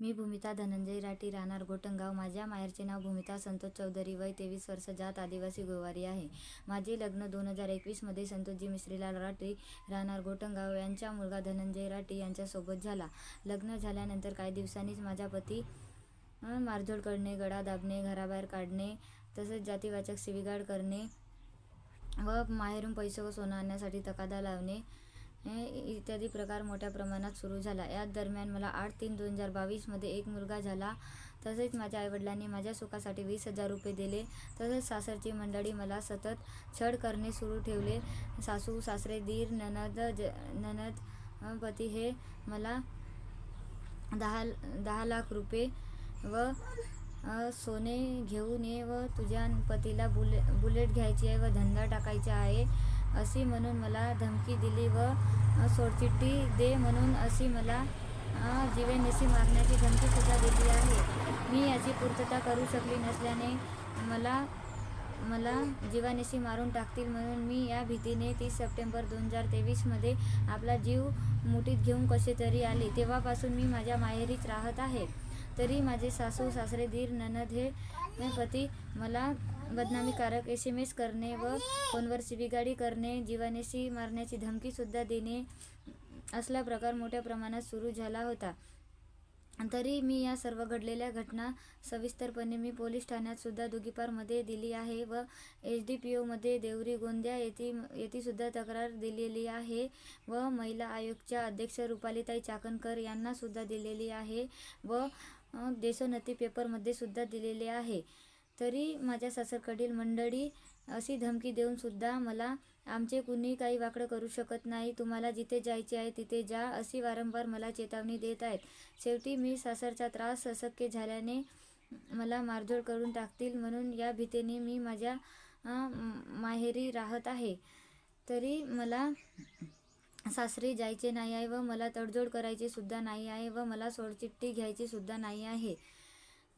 मी भूमिता धनंजय राठी राहणार गोटंगाव माझ्या माहेरचे नाव भूमिता संतोष चौधरी. वय तेवीस वर्ष. जात आदिवासी गोवारी आहे. माझे लग्न दोन हजार एकवीसमध्ये संतोषजी मिश्रीलाल राठी राहणार गोटंगाव यांचा मुलगा धनंजय राठी यांच्यासोबत झाला. लग्न झाल्यानंतर काही दिवसांनीच माझा पती मारझोड करणे गळा दाबणे घराबाहेर काढणे तसेच जातीवाचक शिवीगाळ करणे व माहेरून पैसे व सोनं आणण्यासाठी तकादा लावणे इत्यादी प्रकार मोठ्या प्रमाणात सुरू झाला. याच दरम्यान मला आठ तीन दोन हजार बावीसमध्ये एक मुलगा झाला. तसेच माझ्या आईवडिलांनी माझ्या सुखासाठी वीस हजार रुपये दिले. तसेच सासरची मंडळी मला सतत छळ करणे सुरू ठेवले. सासू सासरे दीर ननद ज ननद पती हे मला दहा दहा लाख रुपये व सोने घेऊन ये व तुझ्या पतीला बुले बुलेट घ्यायची आहे व धंदा टाकायचा आहे. अशी म्हणून मला धमकी दिली व सोडचिठ्ठी दे म्हणून अशी मला अ, जीवेनिशी मारण्याची धमकीसुद्धा दिली आहे. मी याची पूर्तता करू शकली नसल्याने मला मला जीवानिशी मारून टाकतील म्हणून मी या भीतीने तीस सप्टेंबर दोन हजार तेवीसमध्ये आपला जीव मुठीत घेऊन कसे तरी आले तेव्हापासून मी माझ्या माहेरीच राहत आहे. तरी माझे सासू सासरे दीर ननद हे पती मला बदनामीकारक एस एम एस करणे व फोनवर शिवीगाळी करणे जीवानेशी मारण्याची धमकीसुद्धा देणे असला प्रकार मोठ्या प्रमाणात सुरू झाला होता. तरी मी या सर्व घडलेल्या घटना सविस्तरपणे मी पोलीस ठाण्यातसुद्धा दुगीपारमध्ये दिली आहे व एच डी पी ओमध्ये देवरी गोंदिया येथे येथीसुद्धा तक्रार दिलेली आहे व महिला आयोगच्या अध्यक्ष रुपालीताई चाकणकर यांनासुद्धा दिलेली आहे व देशोन्नती पेपरमध्ये सुद्धा दिलेले आहे. तरी माझ्या सासरकडील मंडळी अशी धमकी देऊन सुद्धा मला आमचे कुणी काही वाकडं करू शकत नाही. तुम्हाला जिथे जायचे आहे तिथे जा अशी वारंवार मला चेतावणी देत आहेत. शेवटी मी सासरचा त्रास अशक्य झाल्याने मला मारझोड करून टाकतील. म्हणून या भीतीने मी माझ्या माहेरी राहत आहे. तरी मला सासरी जायचे नाही आहे व मला तडजोड करायची सुद्धा नाही आहे व मला सोडचिठ्ठी घ्यायची सुद्धा नाही आहे.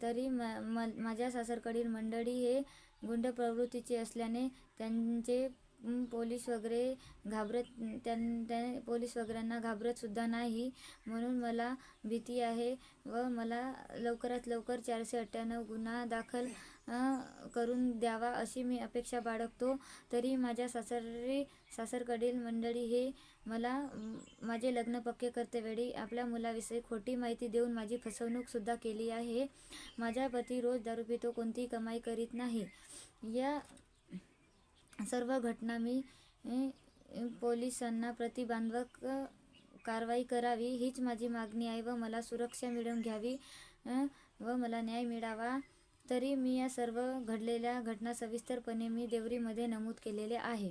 तरी म म माझ्या सासरकडील मंडळी हे गुंड प्रवृत्तीचे असल्याने त्यांचे पोलीस वगैरे घाबरत त्यां त्या पोलीस वगैरेंना घाबरतसुद्धा नाही. म्हणून मला भीती आहे व मला लवकरात लवकर चारशे अठ्ठ्याण्णव गुन्हा दाखल करून द्यावा अशी मी अपेक्षा बाळगतो. तरी माझ्या सासरी सासरकडील मंडळी हे मला माझे लग्न पक्के करतेवेळी आपल्या मुलाविषयी खोटी माहिती देऊन माझी फसवणूकसुद्धा केली आहे. माझा पती रोज दारू पितो कोणतीही कमाई करीत नाही. या सर्व घटना मी पोलिसांना प्रतिबंधक कारवाई करावी हीच माझी मागणी आहे व मला सुरक्षा मिळवून घ्यावी व मला न्याय मिळावा. तरी मी या सर्व घडलेल्या घटना सविस्तरपणे मी देवरीमध्ये नमूद केलेले आहे.